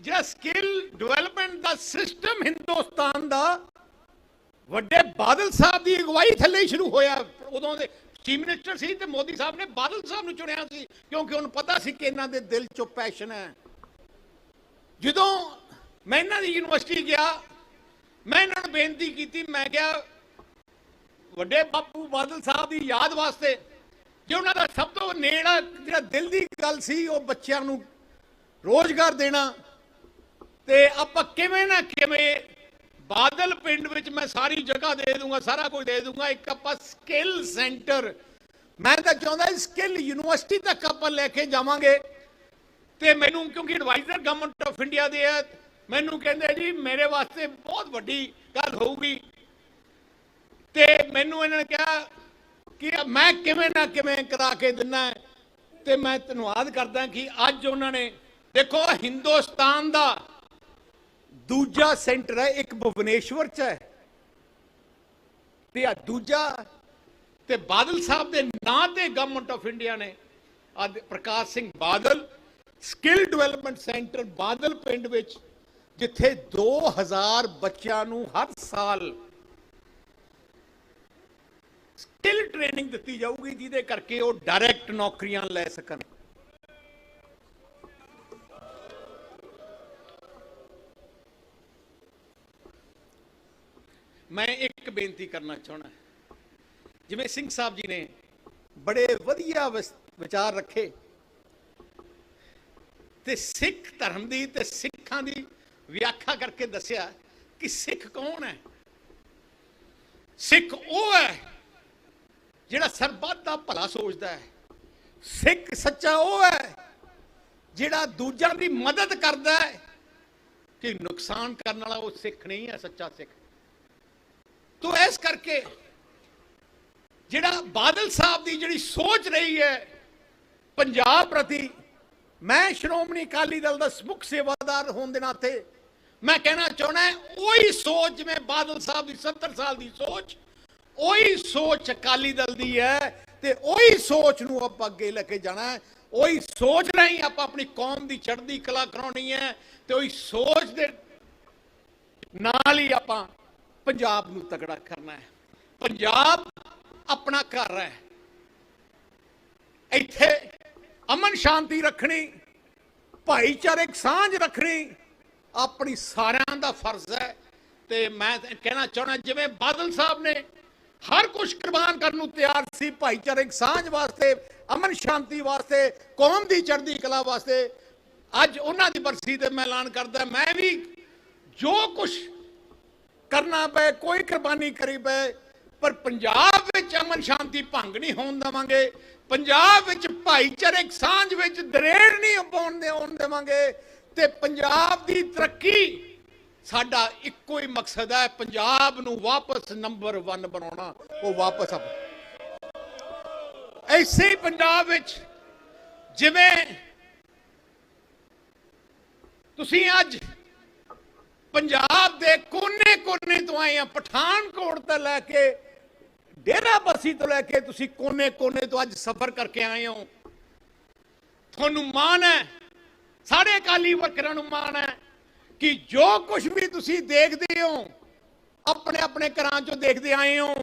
ਜਿਹੜਾ ਸਕਿੱਲ ਡਿਵੈਲਪਮੈਂਟ ਦਾ ਸਿਸਟਮ ਹਿੰਦੁਸਤਾਨ ਦਾ, ਵੱਡੇ ਬਾਦਲ ਸਾਹਿਬ ਦੀ ਅਗਵਾਈ ਥੱਲੇ ਸ਼ੁਰੂ ਹੋਇਆ। ਉਦੋਂ ਦੇ ਚੀਫ ਮਿਨਿਸਟਰ ਸੀ ਤੇ ਮੋਦੀ ਸਾਹਿਬ ਨੇ ਬਾਦਲ ਸਾਹਿਬ ਨੂੰ ਚੁਣਿਆ ਸੀ, ਕਿਉਂਕਿ ਉਹਨੂੰ ਪਤਾ ਸੀ ਕਿ ਇਹਨਾਂ ਦੇ ਦਿਲ 'ਚੋਂ ਪੈਸ਼ਨ ਹੈ। ਜਦੋਂ ਮੈਂ ਇਹਨਾਂ ਦੀ ਯੂਨੀਵਰਸਿਟੀ ਗਿਆ, ਮੈਂ ਇਹਨਾਂ ਨੂੰ ਬੇਨਤੀ ਕੀਤੀ, ਮੈਂ ਕਿਹਾ ਵੱਡੇ ਬਾਪੂ ਬਾਦਲ ਸਾਹਿਬ ਦੀ ਯਾਦ ਵਾਸਤੇ, ਜੇ ਉਹਨਾਂ ਦਾ ਸਭ ਤੋਂ ਨੇੜਾ ਜਿਹੜਾ ਦਿਲ ਦੀ ਗੱਲ ਸੀ, ਉਹ ਬੱਚਿਆਂ ਨੂੰ ਰੋਜ਼ਗਾਰ ਦੇਣਾ, ਤੇ ਆਪਾਂ ਕਿਵੇਂ ਨਾ ਕਿਵੇਂ ਬਾਦਲ ਪਿੰਡ ਵਿੱਚ ਮੈਂ ਸਾਰੀ ਜਗ੍ਹਾ ਦੇ ਦੂੰਗਾ, ਸਾਰਾ ਕੁਝ ਦੇ ਦੂੰਗਾ, ਇੱਕ ਆਪਾਂ ਸਕਿੱਲ ਸੈਂਟਰ ਮੈਂ ਤਾਂ ਚਾਹੁੰਦਾ ਸਕਿੱਲ ਯੂਨੀਵਰਸਿਟੀ ਤੱਕ ਆਪਾਂ ਲੈ ਕੇ ਜਾਵਾਂਗੇ, ਤੇ ਮੈਨੂੰ ਕਿਉਂਕਿ ਐਡਵਾਈਜ਼ਰ ਗਵਰਨਮੈਂਟ ਆਫ ਇੰਡੀਆ ਦੇ ਆ ਮੈਨੂੰ ਕਹਿੰਦੇ ਜੀ, ਮੇਰੇ ਵਾਸਤੇ ਬਹੁਤ ਵੱਡੀ ਗੱਲ ਹੋਊਗੀ। ਤੇ ਮੈਨੂੰ ਇਹਨਾਂ ਨੇ ਕਿਹਾ ਕਿ ਮੈਂ ਕਿਵੇਂ ਨਾ ਕਿਵੇਂ ਕਰਾ ਕੇ ਦਿੰਨਾ ਤੇ ਮੈਂ ਧੰਨਵਾਦ ਕਰਦਾ ਕਿ ਅੱਜ ਉਹਨਾਂ ਨੇ, ਦੇਖੋ, ਹਿੰਦੁਸਤਾਨ ਦਾ ਦੂਜਾ ਸੈਂਟਰ ਹੈ, ਇੱਕ ਭੁਵਨੇਸ਼ਵਰ ਚ ਹੈ। ਤੇ ਆ ਦੂਜਾ, ਤੇ ਬਾਦਲ ਸਾਹਿਬ ਦੇ ਨਾਂ ਤੇ ਗਵਰਨਮੈਂਟ ਆਫ ਇੰਡੀਆ ਨੇ, ਅੱਜ Prakash Singh Badal skill development centre Badal ਪਿੰਡ ਵਿੱਚ ਜਿੱਥੇ 2000 ਬੱਚਿਆਂ ਨੂੰ ਹਰ ਸਾਲ ਸਕਿੱਲ ਟ੍ਰੇਨਿੰਗ ਦਿੱਤੀ ਜਾਊਗੀ, ਜਿਹਦੇ ਕਰਕੇ ਉਹ ਡਾਇਰੈਕਟ ਨੌਕਰੀਆਂ ਲੈ ਸਕਣ। ਮੈਂ ਇੱਕ ਬੇਨਤੀ ਕਰਨਾ ਚਾਹਣਾ ਜਿਵੇਂ ਸਿੰਘ ਸਾਹਿਬ ਜੀ ਨੇ ਬੜੇ ਵਧੀਆ ਵਿਚਾਰ ਰੱਖੇ। ਤੇ ਸਿੱਖ ਧਰਮ ਦੀ ਤੇ ਸਿੱਖਾਂ ਦੀ ਵਿਆਖਿਆ ਕਰਕੇ ਦੱਸਿਆ ਕਿ ਸਿੱਖ ਕੌਣ ਹੈ? ਸਿੱਖ ਉਹ ਹੈ ਜਿਹੜਾ ਸਰਬੱਤ ਦਾ ਭਲਾ ਸੋਚਦਾ ਹੈ। ਸਿੱਖ ਸੱਚਾ ਉਹ ਹੈ ਜਿਹੜਾ ਦੂਜਿਆਂ ਦੀ ਮਦਦ ਕਰਦਾ ਹੈ ਕਿ ਨੁਕਸਾਨ ਕਰਨ ਵਾਲਾ ਉਹ ਸਿੱਖ ਨਹੀਂ ਹੈ, ਸੱਚਾ ਸਿੱਖ। ਤੋ ਇਸ ਕਰਕੇ ਜਿਹੜਾ ਬਾਦਲ ਸਾਹਿਬ ਦੀ ਜਿਹੜੀ ਸੋਚ ਰਹੀ ਹੈ ਪੰਜਾਬ ਪ੍ਰਤੀ, ਮੈਂ ਸ਼੍ਰੋਮਣੀ ਅਕਾਲੀ ਦਲ ਦਾ ਮੁੱਖ ਸੇਵਾਦਾਰ ਹੋਣ ਦੇ ਨਾਤੇ ਮੈਂ ਕਹਿਣਾ ਚਾਹਣਾ ਉਹੀ ਸੋਚ ਜਿਵੇਂ ਬਾਦਲ ਸਾਹਿਬ ਦੀ 70 ਸਾਲ ਦੀ ਸੋਚ, ਉਹੀ ਸੋਚ ਅਕਾਲੀ ਦਲ ਦੀ ਹੈ ਤੇ ਉਹੀ ਸੋਚ ਨੂੰ ਆਪਾਂ ਅੱਗੇ ਲੈ ਕੇ ਜਾਣਾ ਹੈ। ਉਹੀ ਸੋਚ ਨਹੀਂ ਆਪਾਂ ਆਪਣੀ ਕੌਮ ਦੀ ਚੜ੍ਹਦੀ ਕਲਾ ਕਰਾਉਣੀ ਹੈ ਤੇ ਉਹੀ ਸੋਚ ਦੇ ਨਾਲ ਹੀ ਆਪਾਂ ਪੰਜਾਬ ਨੂੰ ਤਕੜਾ ਕਰਨਾ ਹੈ। ਪੰਜਾਬ ਆਪਣਾ ਘਰ ਹੈ। ਇੱਥੇ ਅਮਨ ਸ਼ਾਂਤੀ ਰੱਖਣੀ ਭਾਈਚਾਰਕ ਸਾਂਝ ਰੱਖਣੀ ਆਪਣੀ ਸਾਰਿਆਂ ਦਾ ਫਰਜ਼ ਹੈ। ਤੇ ਮੈਂ ਕਹਿਣਾ ਚਾਹਣਾ ਜਿਵੇਂ ਬਾਦਲ ਸਾਹਿਬ ਨੇ ਹਰ ਕੁਝ ਕੁਰਬਾਨ ਕਰਨ ਨੂੰ ਤਿਆਰ ਸੀ ਭਾਈਚਾਰਕ ਸਾਂਝ ਵਾਸਤੇ, ਅਮਨ ਸ਼ਾਂਤੀ ਵਾਸਤੇ, ਕੌਮ ਦੀ ਚੜ੍ਹਦੀ ਕਲਾ ਵਾਸਤੇ, ਅੱਜ ਉਹਨਾਂ ਦੀ ਬਰਸੀ ਤੇ ਮੈਂ ਐਲਾਨ ਕਰਦਾ, ਮੈਂ ਵੀ ਜੋ ਕੁਝ ਕਰਨਾ ਪਏ, ਕੋਈ ਕੁਰਬਾਨੀ ਕਰੀ ਪਏ, ਪਰ ਪੰਜਾਬ ਵਿੱਚ ਅਮਨ ਸ਼ਾਂਤੀ ਭੰਗ ਨਹੀਂ ਹੋਣ ਦੇਵਾਂਗੇ, ਪੰਜਾਬ ਵਿੱਚ ਭਾਈਚਾਰਕ ਸਾਂਝ ਵਿੱਚ ਦਰੇੜ ਨਹੀਂ ਪਾਉਣ ਦੇ ਆਉਣ ਦੇਵਾਂਗੇ। ਤੇ ਪੰਜਾਬ ਦੀ ਤਰੱਕੀ। ਸਾਡਾ ਇੱਕੋ ਹੀ ਮਕਸਦ ਹੈ ਪੰਜਾਬ ਨੂੰ ਵਾਪਸ ਨੰਬਰ 1 ਬਣਾਉਣਾ, ਉਹ ਵਾਪਸ ਆ ਐਸੇ ਪੰਜਾਬ ਵਿੱਚ ਜਿਵੇਂ ਤੁਸੀਂ ਅੱਜ ਪੰਜਾਬ ਦੇ ਕੋਨੇ-ਕੋਨੇ ਤੋਂ ਆਏ ਆ, ਪਠਾਨਕੋਟ ਤੋਂ ਲੈ ਕੇ, ਡੇਰਾ ਬਸੀ ਤੋਂ ਲੈ ਕੇ ਤੁਸੀਂ ਕੋਨੇ-ਕੋਨੇ ਤੋਂ ਅੱਜ ਸਫ਼ਰ ਕਰਕੇ ਆਏ ਹੋ। ਤੁਹਾਨੂੰ ਮਾਣ ਹੈ ਸਾਡੇ ਅਕਾਲੀ ਵਰਕਰਾਂ ਨੂੰ ਮਾਣ ਹੈ ਕਿ ਜੋ ਕੁਝ ਵੀ ਤੁਸੀਂ ਦੇਖਦੇ ਹੋ, ਆਪਣੇ ਆਪਣੇ ਘਰਾਂ ਚੋਂ ਦੇਖਦੇ ਆਏ ਹੋ,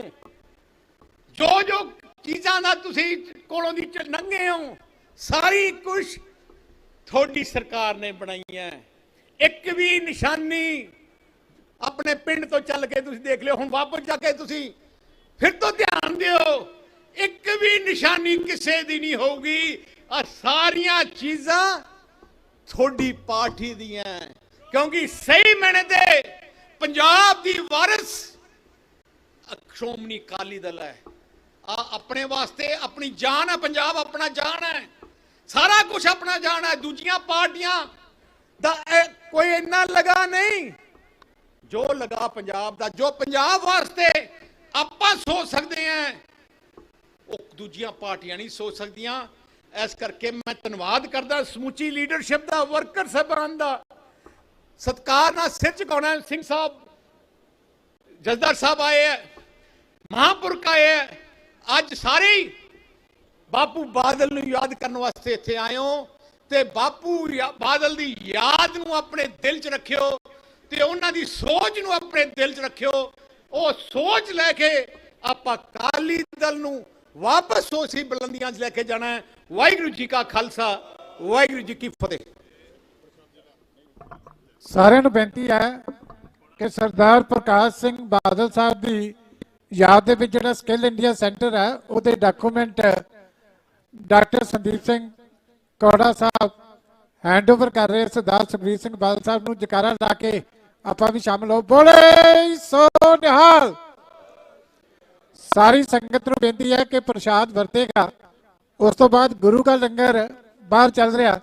ਜੋ ਜੋ ਚੀਜ਼ਾਂ ਦਾ ਤੁਸੀਂ ਕੋਲੋਂ ਦੀ ਚ ਹੋ, ਸਾਰੀ ਕੁਝ ਤੁਹਾਡੀ ਸਰਕਾਰ ਨੇ ਬਣਾਈ ਇੱਕ ਵੀ ਨਿਸ਼ਾਨੀ ਆਪਣੇ ਪਿੰਡ ਤੋਂ ਚੱਲ ਕੇ ਤੁਸੀਂ ਦੇਖ ਲਿਓ, ਹੁਣ ਵਾਪਸ ਜਾ ਕੇ ਤੁਸੀਂ ਫਿਰ ਤੋਂ ਧਿਆਨ ਦਿਓ, ਇੱਕ ਵੀ ਨਿਸ਼ਾਨੀ ਕਿਸੇ ਦੀ ਨਹੀਂ ਹੋਊਗੀ। ਆ ਸਾਰੀਆਂ ਚੀਜ਼ਾਂ ਤੁਹਾਡੀ ਪਾਰਟੀ ਦੀਆਂ। ਹੈ। ਕਿਉਂਕਿ ਸਹੀ ਮੈਨੇ ਤੇ ਪੰਜਾਬ ਦੀ ਵਾਰਿਸ ਸ਼੍ਰੋਮਣੀ ਅਕਾਲੀ ਦਲ ਹੈ। ਆ ਆਪਣੇ ਵਾਸਤੇ ਆਪਣੀ ਜਾਨ ਹੈ, ਪੰਜਾਬ ਆਪਣਾ ਜਾਨ ਹੈ। ਸਾਰਾ ਕੁਝ ਆਪਣਾ ਜਾਨ ਹੈ, ਦੂਜੀਆਂ ਪਾਰਟੀਆਂ ਦਾ ਕੋਈ ਇੰਨਾ ਲਗਾ ਨਹੀਂ। ਜੋ ਲਗਾ ਪੰਜਾਬ ਦਾ, ਜੋ ਪੰਜਾਬ ਵਾਸਤੇ ਆਪਾਂ ਸੋਚ ਸਕਦੇ ਹਾਂ, ਉਹ ਦੂਜੀਆਂ ਪਾਰਟੀਆਂ ਨਹੀਂ ਸੋਚ ਸਕਦੀਆਂ। ਇਸ ਕਰਕੇ ਮੈਂ ਧੰਨਵਾਦ ਕਰਦਾ ਸਮੁੱਚੀ ਲੀਡਰਸ਼ਿਪ ਦਾ ਵਰਕਰ ਸਾਹਿਬਾਨ ਦਾ। ਸਤਕਾਰ ਨਾਲ ਸਿਰ ਝੁਕਾਉਣਾ ਸਿੰਘ ਸਾਹਿਬ। ਜਸਦਾਰ ਸਾਹਿਬ ਆਏ ਹੈ, ਮਹਾਂਪੁਰਖ ਆਏ ਹੈ। ਅੱਜ ਸਾਰੇ ਬਾਪੂ ਬਾਦਲ ਨੂੰ ਯਾਦ ਕਰਨ ਵਾਸਤੇ ਇੱਥੇ ਆਏ ਹੋ ਤੇ ਬਾਪੂ ਬਾਦਲ ਦੀ ਯਾਦ ਨੂੰ ਆਪਣੇ ਦਿਲ 'ਚ ਰੱਖਿਓ ਤੇ ਉਹਨਾਂ ਦੀ ਸੋਚ ਨੂੰ ਆਪਣੇ ਦਿਲ 'ਚ ਰੱਖਿਓ। ਉਹ ਸੋਚ ਲੈ ਕੇ ਆਪਾਂ ਕਾਲੀ ਦਲ ਨੂੰ ਵਾਪਸ ਉਸੇ ਬੁਲੰਦੀਆਂ 'ਚ ਲੈ ਕੇ ਜਾਣਾ ਹੈ। ਵਾਹਿਗੁਰੂ ਜੀ ਕਾ ਖਾਲਸਾ, ਵਾਹਿਗੁਰੂ ਜੀ ਕੀ ਫਤਿਹ। ਸਾਰਿਆਂ ਨੂੰ ਬੇਨਤੀ ਹੈ ਕਿ ਸਰਦਾਰ ਪ੍ਰਕਾਸ਼ ਸਿੰਘ ਬਾਦਲ ਸਾਹਿਬ ਦੀ ਯਾਦ ਦੇ ਵਿੱਚ ਜਿਹੜਾ ਸਕਿੱਲ ਇੰਡੀਆ ਸੈਂਟਰ ਹੈ, ਉਹਦੇ ਡਾਕੂਮੈਂਟ ਡਾਕਟਰ ਸੰਦੀਪ ਸਿੰਘ ਕੌੜਾ ਸਾਹਿਬ ਹੈਂਡਓਵਰ ਕਰ ਰਹੇ ਸਰਦਾਰ ਸੁਖਬੀਰ ਸਿੰਘ ਬਾਦਲ ਸਾਹਿਬ ਨੂੰ ਜਕਾਰਾ ਲਾ ਕੇ ਆਪਾਂ ਵੀ ਸ਼ਾਮਲ ਹੋ। ਬੋਲੇ ਸੋ ਨਿਹਾਲ! ਸਾਰੀ ਸੰਗਤ ਨੂੰ ਬੇਨਤੀ ਹੈ ਕਿ ਪ੍ਰਸ਼ਾਦ ਵਰਤੇਗਾ। ਉਸ ਤੋਂ ਬਾਅਦ ਗੁਰੂ ਦਾ ਲੰਗਰ ਬਾਹਰ ਚੱਲ ਰਿਹਾ।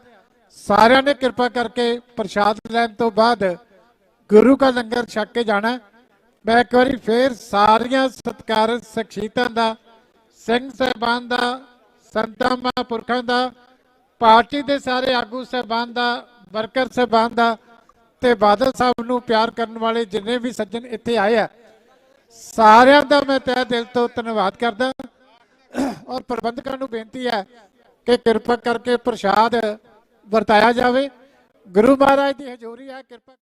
ਸਾਰਿਆਂ ਨੇ ਕਿਰਪਾ ਕਰਕੇ ਪ੍ਰਸ਼ਾਦ ਲੈਣ ਤੋਂ ਬਾਅਦ ਗੁਰੂ ਦਾ ਲੰਗਰ ਛਕ ਕੇ ਜਾਣਾ ਮੈਂ ਇੱਕ ਵਾਰੀ ਫੇਰ ਸਾਰੀਆਂ ਸਤਿਕਾਰਤ ਸ਼ਖਸੀਅਤਾਂ ਦਾ, ਸਿੰਘ ਸਾਹਿਬਾਨ ਦਾ, ਸੰਤਾਂ ਮਹਾਂਪੁਰਖਾਂ ਦਾ, ਪਾਰਟੀ ਦੇ ਸਾਰੇ ਆਗੂ ਸਾਹਿਬਾਨ ਦਾ, ਵਰਕਰ ਸਾਹਿਬਾਨ ਦਾ ਤੇ ਬਾਦਲ ਸਾਹਿਬ ਨੂੰ ਪਿਆਰ ਕਰਨ ਵਾਲੇ ਜਿੰਨੇ ਵੀ ਸੱਜਣ ਇੱਥੇ ਆਏ ਆ ਸਾਰਿਆਂ ਦਾ ਮੈਂ ਤਹਿ ਦਿਲ ਤੋਂ ਧੰਨਵਾਦ ਕਰਦਾ। ਔਰ ਪ੍ਰਬੰਧਕਾਂ ਨੂੰ ਬੇਨਤੀ ਹੈ ਕਿ ਕਿਰਪਾ ਕਰਕੇ ਪ੍ਰਸ਼ਾਦ ਵਰਤਾਇਆ ਜਾਵੇ। ਗੁਰੂ ਮਹਾਰਾਜ ਦੀ ਹਜ਼ੂਰੀ ਹੈ ਕਿਰਪਾ